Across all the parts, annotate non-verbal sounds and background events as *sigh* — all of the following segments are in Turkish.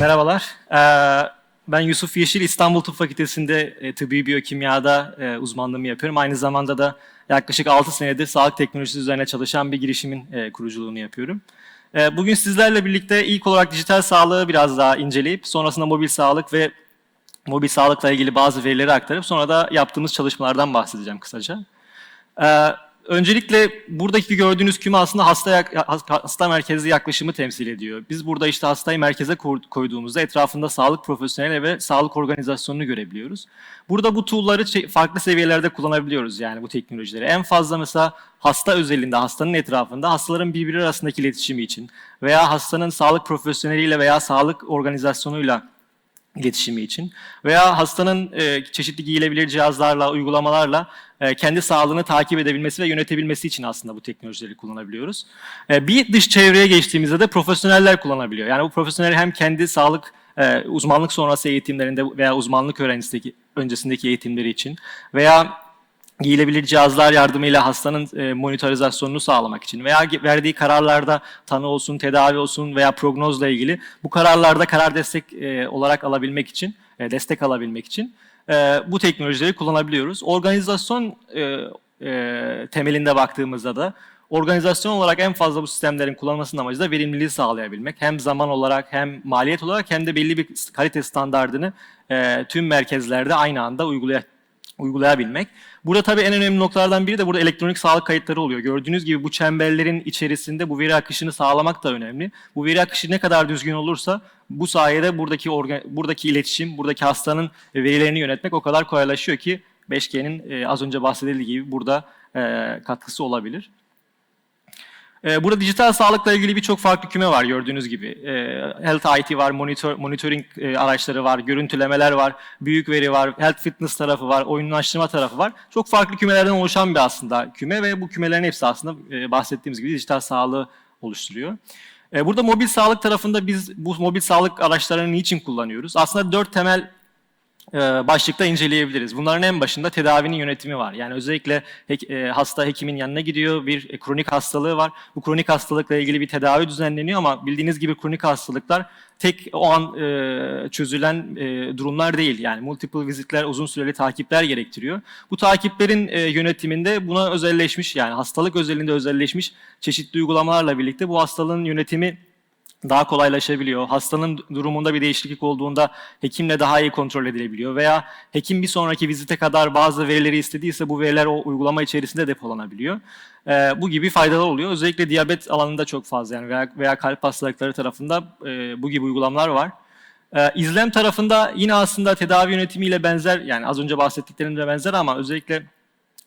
Merhabalar. Ee, ben Yusuf Yeşil, İstanbul Tıp Fakültesi'nde e, tıbbi biyokimyada e, uzmanlığımı yapıyorum. Aynı zamanda da yaklaşık 6 senedir sağlık teknolojisi üzerine çalışan bir girişimin e, kuruculuğunu yapıyorum. Bugün sizlerle birlikte ilk olarak dijital sağlığı biraz daha inceleyip sonrasında mobil sağlık ve mobil sağlıkla ilgili bazı verileri aktarıp sonra da yaptığımız çalışmalardan bahsedeceğim kısaca. Öncelikle buradaki gördüğünüz küme aslında hasta, hasta merkezli yaklaşımı temsil ediyor. Biz burada işte hastayı merkeze koyduğumuzda etrafında sağlık profesyoneli ve sağlık organizasyonunu görebiliyoruz. Burada bu tool'ları farklı seviyelerde kullanabiliyoruz yani bu teknolojileri. En fazla mesela hasta özelinde, hastanın etrafında hastaların birbiri arasındaki iletişimi için veya hastanın sağlık profesyoneliyle veya sağlık organizasyonuyla iletişimi için veya hastanın e, çeşitli giyilebilir cihazlarla, uygulamalarla e, kendi sağlığını takip edebilmesi ve yönetebilmesi için aslında bu teknolojileri kullanabiliyoruz. E, bir dış çevreye geçtiğimizde de profesyoneller kullanabiliyor. Yani bu profesyonel hem kendi sağlık e, uzmanlık sonrası eğitimlerinde veya uzmanlık öğrencisindeki öncesindeki eğitimleri için veya giyilebilir cihazlar yardımıyla hastanın e, monitorizasyonunu sağlamak için veya verdiği kararlarda tanı olsun, tedavi olsun veya prognozla ilgili bu kararlarda karar destek e, olarak alabilmek için, e, destek alabilmek için e, bu teknolojileri kullanabiliyoruz. Organizasyon e, e, temelinde baktığımızda da organizasyon olarak en fazla bu sistemlerin kullanılmasının amacı da verimliliği sağlayabilmek. Hem zaman olarak hem maliyet olarak hem de belli bir kalite standardını e, tüm merkezlerde aynı anda uygulay uygulayabilmek. Burada tabii en önemli noktalardan biri de burada elektronik sağlık kayıtları oluyor. Gördüğünüz gibi bu çemberlerin içerisinde bu veri akışını sağlamak da önemli. Bu veri akışı ne kadar düzgün olursa bu sayede buradaki orga, buradaki iletişim, buradaki hastanın verilerini yönetmek o kadar kolaylaşıyor ki 5G'nin e, az önce bahsedildiği gibi burada e, katkısı olabilir. Ee, Burada dijital sağlıkla ilgili birçok farklı küme var gördüğünüz gibi. Ee, Health IT var, monitor, monitoring e, araçları var, görüntülemeler var, büyük veri var, health fitness tarafı var, oyunlaştırma tarafı var. Çok farklı kümelerden oluşan bir aslında küme ve bu kümelerin hepsi aslında e, bahsettiğimiz gibi dijital sağlığı oluşturuyor. E, Burada mobil sağlık tarafında biz bu mobil sağlık araçlarını niçin kullanıyoruz? Aslında dört temel başlıkta inceleyebiliriz. Bunların en başında tedavinin yönetimi var. Yani özellikle e, hasta hekimin yanına gidiyor, bir e, kronik hastalığı var. Bu kronik hastalıkla ilgili bir tedavi düzenleniyor ama bildiğiniz gibi kronik hastalıklar tek o an e, çözülen durumlar değil. Yani multiple vizitler, uzun süreli takipler gerektiriyor. Bu takiplerin yönetiminde buna özelleşmiş yani hastalık özelinde özelleşmiş çeşitli uygulamalarla birlikte bu hastalığın yönetimi daha kolaylaşabiliyor. Hastanın durumunda bir değişiklik olduğunda hekimle daha iyi kontrol edilebiliyor veya hekim bir sonraki vizite kadar bazı verileri istediyse bu veriler o uygulama içerisinde depolanabiliyor. Ee, bu gibi faydalar oluyor. Özellikle diyabet alanında çok fazla yani veya, veya kalp hastalıkları tarafında e, bu gibi uygulamalar var. Ee, izlem tarafında yine aslında tedavi yönetimiyle benzer yani az önce bahsettiklerimle benzer ama özellikle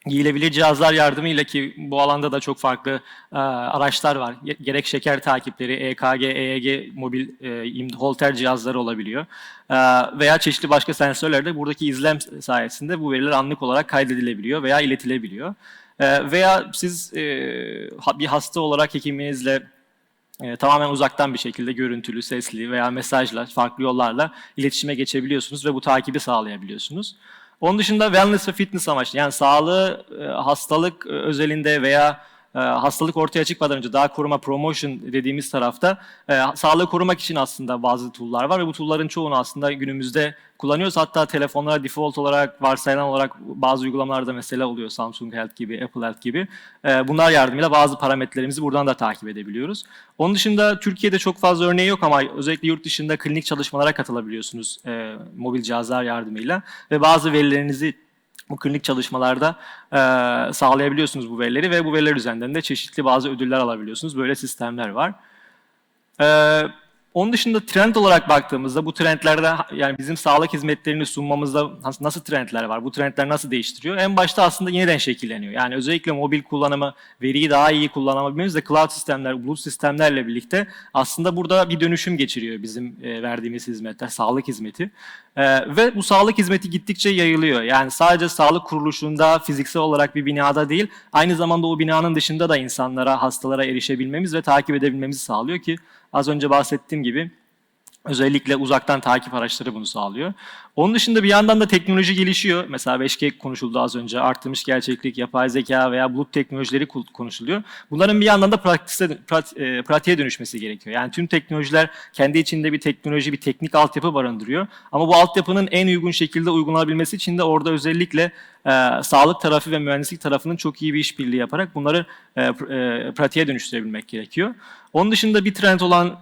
giyilebilir cihazlar yardımıyla ki bu alanda da çok farklı e, araçlar var. Ge- Gerek şeker takipleri, EKG, EEG, mobil e, holter cihazları olabiliyor. E, veya çeşitli başka sensörlerde buradaki izlem sayesinde bu veriler anlık olarak kaydedilebiliyor veya iletilebiliyor. E, veya siz e, bir hasta olarak hekiminizle e, tamamen uzaktan bir şekilde görüntülü, sesli veya mesajla, farklı yollarla iletişime geçebiliyorsunuz ve bu takibi sağlayabiliyorsunuz. Onun dışında wellness ve fitness amaçlı yani sağlığı e, hastalık e, özelinde veya e, hastalık ortaya çıkmadan önce daha koruma promotion dediğimiz tarafta e, sağlığı korumak için aslında bazı tool'lar var ve bu tool'ların çoğunu aslında günümüzde kullanıyoruz. Hatta telefonlara default olarak varsayılan olarak bazı uygulamalarda mesela oluyor Samsung Health gibi, Apple Health gibi. E, bunlar yardımıyla bazı parametrelerimizi buradan da takip edebiliyoruz. Onun dışında Türkiye'de çok fazla örneği yok ama özellikle yurt dışında klinik çalışmalara katılabiliyorsunuz e, mobil cihazlar yardımıyla ve bazı verilerinizi bu klinik çalışmalarda e, sağlayabiliyorsunuz bu verileri ve bu veriler üzerinden de çeşitli bazı ödüller alabiliyorsunuz. Böyle sistemler var. E, onun dışında trend olarak baktığımızda bu trendlerde yani bizim sağlık hizmetlerini sunmamızda nasıl, trendler var? Bu trendler nasıl değiştiriyor? En başta aslında yeniden şekilleniyor. Yani özellikle mobil kullanımı, veriyi daha iyi kullanabilmemiz de cloud sistemler, bulut sistemlerle birlikte aslında burada bir dönüşüm geçiriyor bizim e, verdiğimiz hizmetler, sağlık hizmeti. E, ve bu sağlık hizmeti gittikçe yayılıyor. Yani sadece sağlık kuruluşunda fiziksel olarak bir binada değil, aynı zamanda o binanın dışında da insanlara, hastalara erişebilmemiz ve takip edebilmemizi sağlıyor ki az önce bahsettiğim gibi Özellikle uzaktan takip araçları bunu sağlıyor. Onun dışında bir yandan da teknoloji gelişiyor. Mesela 5G konuşuldu az önce. Artırmış gerçeklik, yapay zeka veya bulut teknolojileri konuşuluyor. Bunların bir yandan da pratikse, prat- pratiğe dönüşmesi gerekiyor. Yani tüm teknolojiler kendi içinde bir teknoloji, bir teknik altyapı barındırıyor. Ama bu altyapının en uygun şekilde uygulanabilmesi için de orada özellikle e, sağlık tarafı ve mühendislik tarafının çok iyi bir işbirliği yaparak bunları e, e, pratiğe dönüştürebilmek gerekiyor. Onun dışında bir trend olan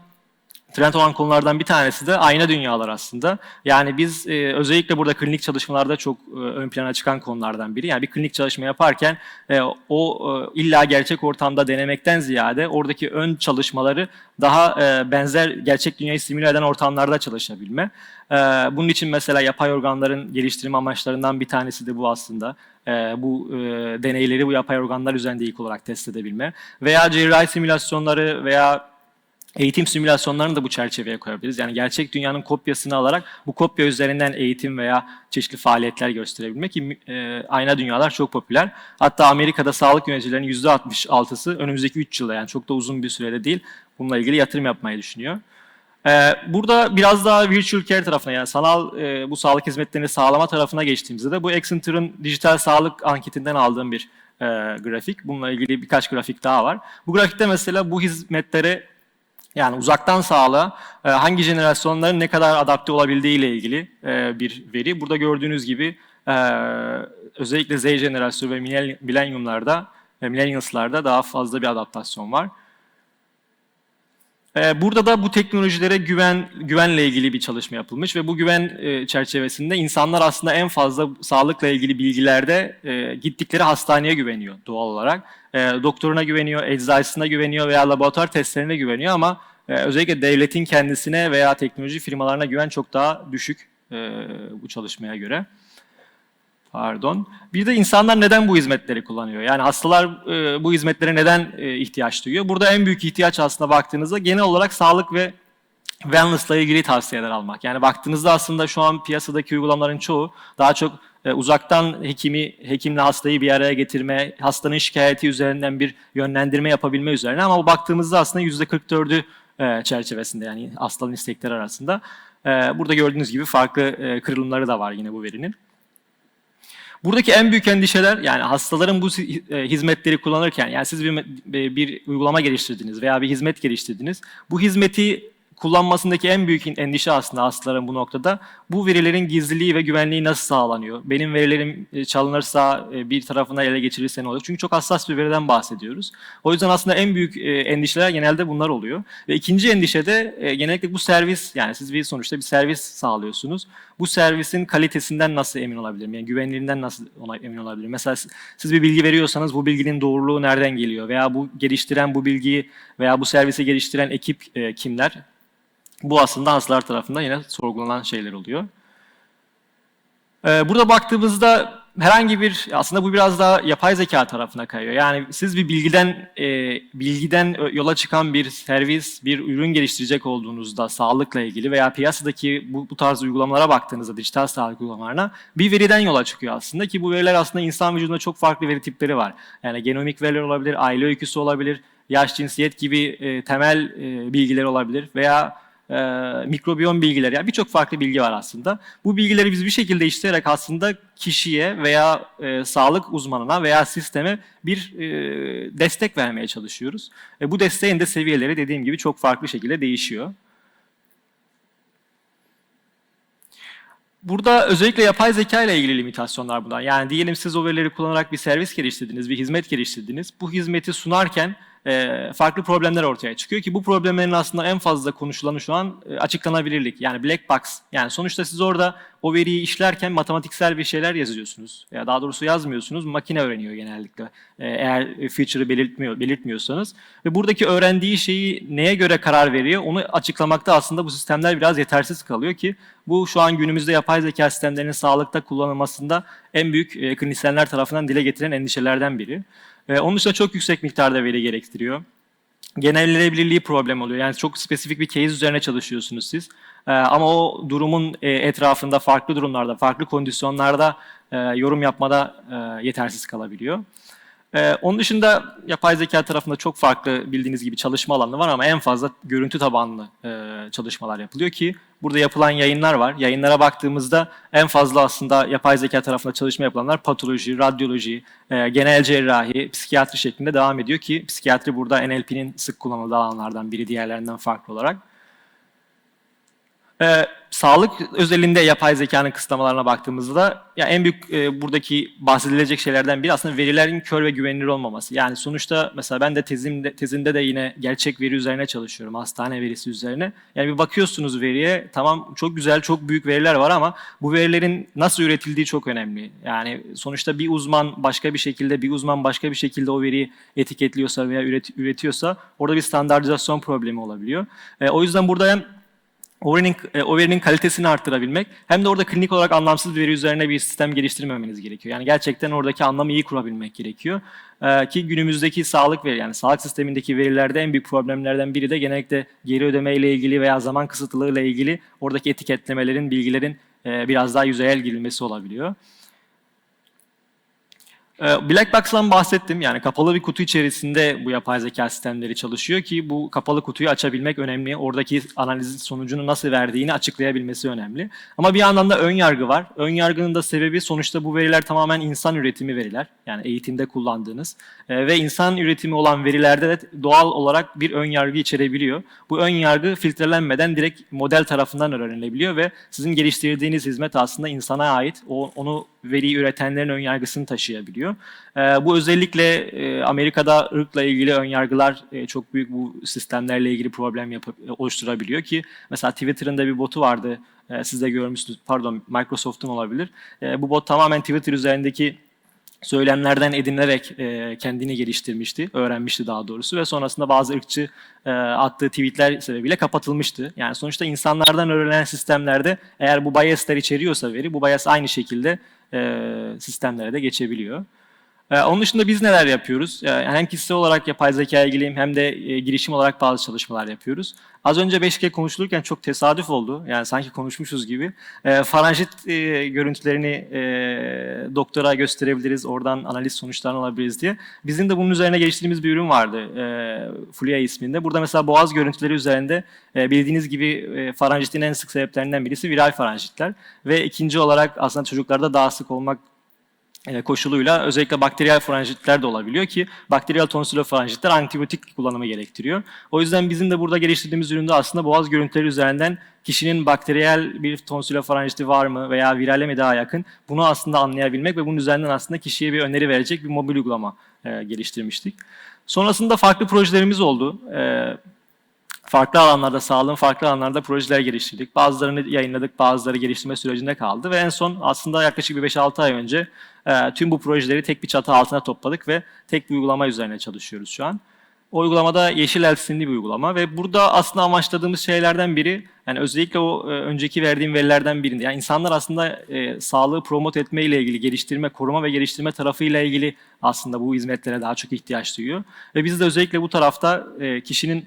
trend olan konulardan bir tanesi de ayna dünyalar aslında. Yani biz e, özellikle burada klinik çalışmalarda çok e, ön plana çıkan konulardan biri. Yani bir klinik çalışma yaparken e, o e, illa gerçek ortamda denemekten ziyade oradaki ön çalışmaları daha e, benzer gerçek dünyayı simüle eden ortamlarda çalışabilme. E, bunun için mesela yapay organların geliştirme amaçlarından bir tanesi de bu aslında. E, bu e, deneyleri bu yapay organlar üzerinde ilk olarak test edebilme. Veya cerrahi simülasyonları veya Eğitim simülasyonlarını da bu çerçeveye koyabiliriz. Yani gerçek dünyanın kopyasını alarak bu kopya üzerinden eğitim veya çeşitli faaliyetler gösterebilmek e, ayna dünyalar çok popüler. Hatta Amerika'da sağlık yöneticilerinin %66'sı önümüzdeki 3 yılda yani çok da uzun bir sürede değil bununla ilgili yatırım yapmayı düşünüyor. Ee, burada biraz daha virtual care tarafına yani sanal e, bu sağlık hizmetlerini sağlama tarafına geçtiğimizde de bu Accenture'ın dijital sağlık anketinden aldığım bir e, grafik. Bununla ilgili birkaç grafik daha var. Bu grafikte mesela bu hizmetlere yani uzaktan sağlığa e, hangi jenerasyonların ne kadar adapte olabildiği ile ilgili e, bir veri. Burada gördüğünüz gibi e, özellikle Z jenerasyonu ve milenyumlarda, millennials'larda daha fazla bir adaptasyon var. E, Burada da bu teknolojilere güven güvenle ilgili bir çalışma yapılmış ve bu güven e, çerçevesinde insanlar aslında en fazla sağlıkla ilgili bilgilerde e, gittikleri hastaneye güveniyor doğal olarak. E, Doktoruna güveniyor, eczacısına güveniyor veya laboratuvar testlerine güveniyor ama özellikle devletin kendisine veya teknoloji firmalarına güven çok daha düşük bu çalışmaya göre. Pardon. Bir de insanlar neden bu hizmetleri kullanıyor? Yani hastalar e, bu hizmetlere neden e, ihtiyaç duyuyor? Burada en büyük ihtiyaç aslında baktığınızda genel olarak sağlık ve wellness'la ilgili tavsiyeler almak. Yani baktığınızda aslında şu an piyasadaki uygulamaların çoğu daha çok e, uzaktan hekimi, hekimle hastayı bir araya getirme, hastanın şikayeti üzerinden bir yönlendirme yapabilme üzerine ama baktığımızda aslında %44'ü e, çerçevesinde yani hastanın istekleri arasında. E, burada gördüğünüz gibi farklı e, kırılımları da var yine bu verinin. Buradaki en büyük endişeler yani hastaların bu e, hizmetleri kullanırken yani siz bir, bir uygulama geliştirdiniz veya bir hizmet geliştirdiniz. Bu hizmeti kullanmasındaki en büyük endişe aslında hastaların bu noktada bu verilerin gizliliği ve güvenliği nasıl sağlanıyor? Benim verilerim e, çalınırsa e, bir tarafına ele geçirirse ne olur? Çünkü çok hassas bir veriden bahsediyoruz. O yüzden aslında en büyük endişeler genelde bunlar oluyor. Ve ikinci endişe de genellikle bu servis yani siz bir sonuçta bir servis sağlıyorsunuz. Bu servisin kalitesinden nasıl emin olabilirim? Yani güvenilirliğinden nasıl ona emin olabilirim? Mesela siz bir bilgi veriyorsanız bu bilginin doğruluğu nereden geliyor? Veya bu geliştiren bu bilgiyi veya bu servisi geliştiren ekip e, kimler? Bu aslında hastalar tarafından yine sorgulanan şeyler oluyor. Ee, burada baktığımızda herhangi bir aslında bu biraz daha yapay zeka tarafına kayıyor. Yani siz bir bilgiden e, bilgiden yola çıkan bir servis, bir ürün geliştirecek olduğunuzda sağlıkla ilgili veya piyasadaki bu, bu tarz uygulamalara baktığınızda dijital sağlık uygulamalarına bir veriden yola çıkıyor aslında ki bu veriler aslında insan vücudunda çok farklı veri tipleri var. Yani genomik veriler olabilir, aile öyküsü olabilir, yaş, cinsiyet gibi e, temel e, bilgiler olabilir veya e, mikrobiyom bilgileri, yani birçok farklı bilgi var aslında. Bu bilgileri biz bir şekilde işleyerek aslında kişiye veya e, sağlık uzmanına veya sisteme bir e, destek vermeye çalışıyoruz. E, bu desteğin de seviyeleri dediğim gibi çok farklı şekilde değişiyor. Burada özellikle yapay zeka ile ilgili limitasyonlar bunlar. Yani diyelim siz o verileri kullanarak bir servis geliştirdiniz, bir hizmet geliştirdiniz. Bu hizmeti sunarken e, farklı problemler ortaya çıkıyor ki bu problemlerin aslında en fazla konuşulanı şu an e, açıklanabilirlik. Yani black box. Yani sonuçta siz orada o veriyi işlerken matematiksel bir şeyler yazıyorsunuz. Ya daha doğrusu yazmıyorsunuz. Makine öğreniyor genellikle. E, eğer feature'ı belirtmiyor, belirtmiyorsanız. Ve buradaki öğrendiği şeyi neye göre karar veriyor onu açıklamakta aslında bu sistemler biraz yetersiz kalıyor ki bu şu an günümüzde yapay zeka sistemlerinin sağlıkta kullanılmasında en büyük e, klinisyenler tarafından dile getiren endişelerden biri. E, onun dışında çok yüksek miktarda veri gerektiriyor. Genellenebilirliği problem oluyor. Yani çok spesifik bir case üzerine çalışıyorsunuz siz. E, ama o durumun e, etrafında farklı durumlarda, farklı kondisyonlarda e, yorum yapmada e, yetersiz kalabiliyor. Ee, onun dışında yapay zeka tarafında çok farklı bildiğiniz gibi çalışma alanı var ama en fazla görüntü tabanlı e, çalışmalar yapılıyor ki burada yapılan yayınlar var. Yayınlara baktığımızda en fazla aslında yapay zeka tarafında çalışma yapılanlar patoloji, radyoloji, e, genel cerrahi, psikiyatri şeklinde devam ediyor ki psikiyatri burada NLP'nin sık kullanıldığı alanlardan biri diğerlerinden farklı olarak. Ee, sağlık özelinde yapay zekanın kısıtlamalarına baktığımızda ya en büyük e, buradaki bahsedilecek şeylerden biri aslında verilerin kör ve güvenilir olmaması. Yani sonuçta mesela ben de tezimde tezimde de yine gerçek veri üzerine çalışıyorum. Hastane verisi üzerine. Yani bir bakıyorsunuz veriye tamam çok güzel çok büyük veriler var ama bu verilerin nasıl üretildiği çok önemli. Yani sonuçta bir uzman başka bir şekilde bir uzman başka bir şekilde o veriyi etiketliyorsa veya üret, üretiyorsa orada bir standartizasyon problemi olabiliyor. E, o yüzden burada hem o verinin, e, kalitesini arttırabilmek hem de orada klinik olarak anlamsız bir veri üzerine bir sistem geliştirmemeniz gerekiyor. Yani gerçekten oradaki anlamı iyi kurabilmek gerekiyor. Ee, ki günümüzdeki sağlık veri yani sağlık sistemindeki verilerde en büyük problemlerden biri de genellikle geri ödeme ile ilgili veya zaman kısıtlılığı ile ilgili oradaki etiketlemelerin, bilgilerin e, biraz daha yüzeyel girilmesi olabiliyor. Ee, Black Box'dan bahsettim. Yani kapalı bir kutu içerisinde bu yapay zeka sistemleri çalışıyor ki bu kapalı kutuyu açabilmek önemli. Oradaki analizin sonucunu nasıl verdiğini açıklayabilmesi önemli. Ama bir yandan da ön yargı var. Ön yargının da sebebi sonuçta bu veriler tamamen insan üretimi veriler. Yani eğitimde kullandığınız. Ee, ve insan üretimi olan verilerde de doğal olarak bir ön yargı içerebiliyor. Bu ön yargı filtrelenmeden direkt model tarafından öğrenilebiliyor ve sizin geliştirdiğiniz hizmet aslında insana ait. O, onu veriyi üretenlerin ön yargısını taşıyabiliyor. E, bu özellikle e, Amerika'da ırkla ilgili ön yargılar e, çok büyük bu sistemlerle ilgili problem yapıp e, oluşturabiliyor ki mesela Twitter'ın da bir botu vardı. E, siz de görmüşsünüz. Pardon Microsoft'un olabilir. E, bu bot tamamen Twitter üzerindeki söylemlerden edinilerek e, kendini geliştirmişti, öğrenmişti daha doğrusu ve sonrasında bazı ırkçı e, attığı tweetler sebebiyle kapatılmıştı. Yani sonuçta insanlardan öğrenen sistemlerde eğer bu biaslar içeriyorsa veri, bu bias aynı şekilde sistemlere de geçebiliyor. E, onun dışında biz neler yapıyoruz? E, hem kişisel olarak yapay zeka ilgiliyim hem de e, girişim olarak bazı çalışmalar yapıyoruz. Az önce 5G konuşulurken çok tesadüf oldu. Yani sanki konuşmuşuz gibi. E, faranjit e, görüntülerini e, doktora gösterebiliriz. Oradan analiz sonuçlarını alabiliriz diye. Bizim de bunun üzerine geliştirdiğimiz bir ürün vardı. E, isminde. Burada mesela boğaz görüntüleri üzerinde bildiğiniz gibi e, faranjitin en sık sebeplerinden birisi viral faranjitler. Ve ikinci olarak aslında çocuklarda daha sık olmak koşuluyla özellikle bakteriyel faranjitler de olabiliyor ki bakteriyel tonsilofaranjitler antibiyotik kullanımı gerektiriyor. O yüzden bizim de burada geliştirdiğimiz üründe aslında boğaz görüntüleri üzerinden kişinin bakteriyel bir tonsilofaranjiti var mı veya virale mi daha yakın bunu aslında anlayabilmek ve bunun üzerinden aslında kişiye bir öneri verecek bir mobil uygulama e, geliştirmiştik. Sonrasında farklı projelerimiz oldu. Farklı alanlarda, sağlığın farklı alanlarda projeler geliştirdik. Bazılarını yayınladık, bazıları geliştirme sürecinde kaldı ve en son aslında yaklaşık bir 5-6 ay önce e, tüm bu projeleri tek bir çatı altına topladık ve tek bir uygulama üzerine çalışıyoruz şu an. O uygulamada Yeşil El isimli bir uygulama ve burada aslında amaçladığımız şeylerden biri, yani özellikle o e, önceki verdiğim verilerden birinde. Yani insanlar aslında e, sağlığı promote etme ile ilgili, geliştirme, koruma ve geliştirme tarafıyla ilgili aslında bu hizmetlere daha çok ihtiyaç duyuyor. Ve biz de özellikle bu tarafta e, kişinin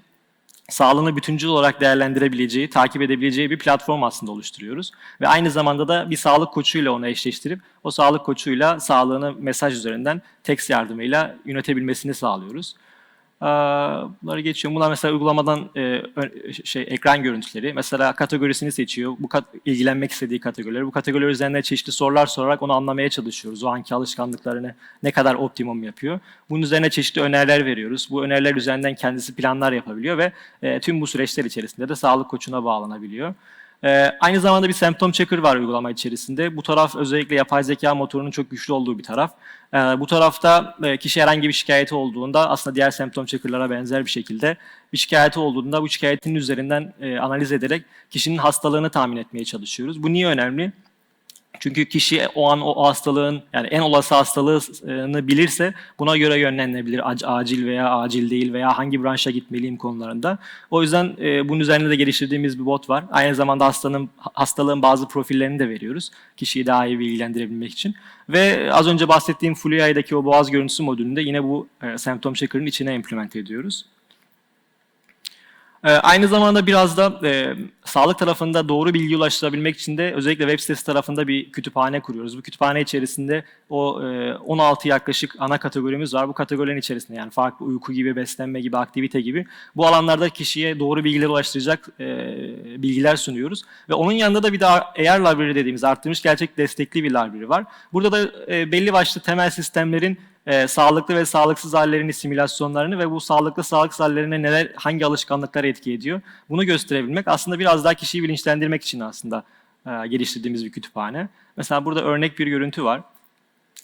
sağlığını bütüncül olarak değerlendirebileceği, takip edebileceği bir platform aslında oluşturuyoruz. Ve aynı zamanda da bir sağlık koçuyla onu eşleştirip o sağlık koçuyla sağlığını mesaj üzerinden tekst yardımıyla yönetebilmesini sağlıyoruz. Bunları geçiyorum. Bunlar mesela uygulamadan e, şey ekran görüntüleri. Mesela kategorisini seçiyor. Bu kat, ilgilenmek istediği kategorileri. Bu kategoriler üzerinde çeşitli sorular sorarak onu anlamaya çalışıyoruz. O anki alışkanlıklarını ne kadar optimum yapıyor. Bunun üzerine çeşitli öneriler veriyoruz. Bu öneriler üzerinden kendisi planlar yapabiliyor ve e, tüm bu süreçler içerisinde de sağlık koçuna bağlanabiliyor. Ee, aynı zamanda bir semptom checker var uygulama içerisinde. Bu taraf özellikle yapay zeka motorunun çok güçlü olduğu bir taraf. Ee, bu tarafta e, kişi herhangi bir şikayeti olduğunda aslında diğer semptom checker'lara benzer bir şekilde bir şikayeti olduğunda bu şikayetin üzerinden e, analiz ederek kişinin hastalığını tahmin etmeye çalışıyoruz. Bu niye önemli? Çünkü kişi o an o hastalığın yani en olası hastalığını bilirse buna göre yönlendirilebilir. Acil veya acil değil veya hangi branşa gitmeliyim konularında. O yüzden e, bunun üzerinde de geliştirdiğimiz bir bot var. Aynı zamanda hastanın hastalığın bazı profillerini de veriyoruz. Kişiyi daha iyi bilgilendirebilmek için. Ve az önce bahsettiğim Fluia'daki o boğaz görüntüsü modülünde yine bu e, semptom checker'ın içine implement ediyoruz. Ee, aynı zamanda biraz da e, sağlık tarafında doğru bilgi ulaştırabilmek için de özellikle web sitesi tarafında bir kütüphane kuruyoruz. Bu kütüphane içerisinde o e, 16 yaklaşık ana kategorimiz var. Bu kategorilerin içerisinde yani farklı uyku gibi, beslenme gibi, aktivite gibi bu alanlarda kişiye doğru bilgiler ulaştıracak e, bilgiler sunuyoruz. Ve onun yanında da bir de AR Library dediğimiz arttırmış gerçek destekli bir library var. Burada da e, belli başlı temel sistemlerin e, sağlıklı ve sağlıksız hallerini, simülasyonlarını ve bu sağlıklı sağlıksız hallerine neler, hangi alışkanlıklar etki ediyor bunu gösterebilmek aslında biraz daha kişiyi bilinçlendirmek için aslında e, geliştirdiğimiz bir kütüphane. Mesela burada örnek bir görüntü var.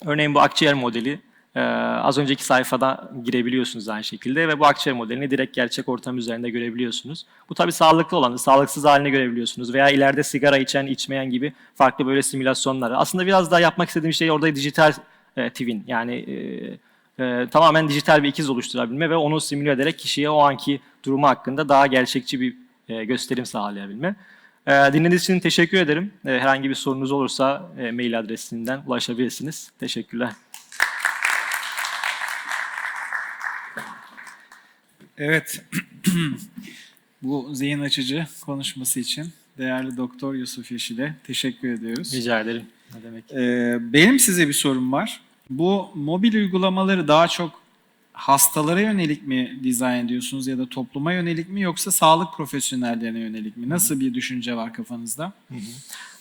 Örneğin bu akciğer modeli e, az önceki sayfada girebiliyorsunuz aynı şekilde ve bu akciğer modelini direkt gerçek ortam üzerinde görebiliyorsunuz. Bu tabii sağlıklı olanı, sağlıksız halini görebiliyorsunuz veya ileride sigara içen, içmeyen gibi farklı böyle simülasyonları. Aslında biraz daha yapmak istediğim şey orada dijital e, twin yani e, e, tamamen dijital bir ikiz oluşturabilme ve onu simüle ederek kişiye o anki durumu hakkında daha gerçekçi bir e, gösterim sağlayabilme. E, dinlediğiniz için teşekkür ederim. E, herhangi bir sorunuz olursa e, mail adresinden ulaşabilirsiniz. Teşekkürler. Evet. *clears throat* Bu zihin açıcı konuşması için değerli Doktor Yusuf Yeşil'e teşekkür ediyoruz. Rica ederim. Ne demek? Ee, benim size bir sorum var. Bu mobil uygulamaları daha çok hastalara yönelik mi dizayn ediyorsunuz ya da topluma yönelik mi yoksa sağlık profesyonellerine yönelik mi? Nasıl bir düşünce var kafanızda?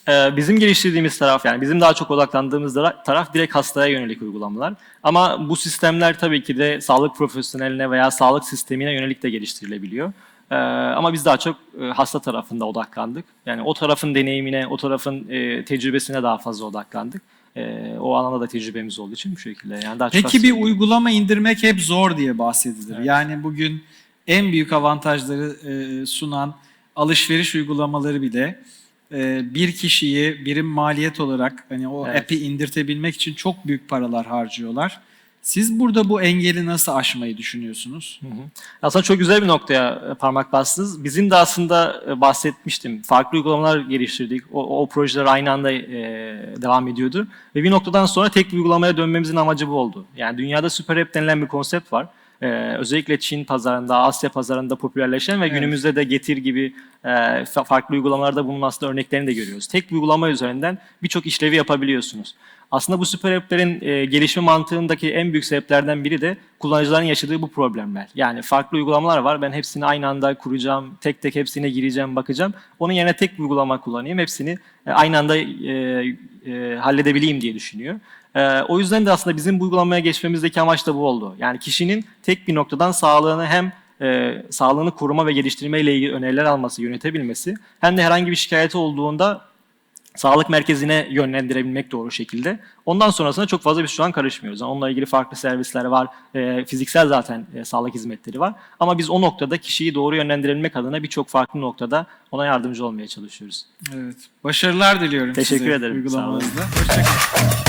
Ee, bizim geliştirdiğimiz taraf yani bizim daha çok odaklandığımız tara- taraf direkt hastaya yönelik uygulamalar. Ama bu sistemler tabii ki de sağlık profesyoneline veya sağlık sistemine yönelik de geliştirilebiliyor. Ee, ama biz daha çok e, hasta tarafında odaklandık. Yani o tarafın deneyimine, o tarafın e, tecrübesine daha fazla odaklandık. E, o alanda da tecrübemiz olduğu için bu şekilde. Yani daha çok Peki bir uygulama indirmek hep zor diye bahsedilir. Yani bugün en büyük avantajları e, sunan alışveriş uygulamaları bile e, bir kişiyi birim maliyet olarak hani o Evet. app'i indirtebilmek için çok büyük paralar harcıyorlar. Siz burada bu engeli nasıl aşmayı düşünüyorsunuz? Hı hı. Aslında çok güzel bir noktaya e, parmak bastınız. Bizim de aslında e, bahsetmiştim. Farklı uygulamalar geliştirdik. O, o projeler aynı anda e, devam ediyordu. Ve bir noktadan sonra tek bir uygulamaya dönmemizin amacı bu oldu. Yani dünyada Super App denilen bir konsept var. E, özellikle Çin pazarında, Asya pazarında popülerleşen ve Evet. günümüzde de Getir gibi e, fa- farklı uygulamalarda bunun aslında örneklerini de görüyoruz. Tek bir uygulama üzerinden birçok işlevi yapabiliyorsunuz. Aslında bu süper app'lerin e, gelişme mantığındaki en büyük sebeplerden biri de kullanıcıların yaşadığı bu problemler. Yani farklı uygulamalar var. Ben hepsini aynı anda kuracağım, tek tek hepsine gireceğim, bakacağım. Onun yerine tek bir uygulama kullanayım, hepsini e, aynı anda e, e, halledebileyim diye düşünüyor. E, o yüzden de aslında bizim bu uygulamaya geçmemizdeki amaç da bu oldu. Yani kişinin tek bir noktadan sağlığını hem e, sağlığını koruma ve geliştirme ile ilgili öneriler alması, yönetebilmesi hem de herhangi bir şikayeti olduğunda sağlık merkezine yönlendirebilmek doğru şekilde. Ondan sonrasında çok fazla biz şu an karışmıyoruz. Yani onunla ilgili farklı servisler var, e, fiziksel zaten e, sağlık hizmetleri var. Ama biz o noktada kişiyi doğru yönlendirebilmek adına birçok farklı noktada ona yardımcı olmaya çalışıyoruz. Evet. Başarılar diliyorum Teşekkür size ederim. Uygulamanızda. Hoşçakalın.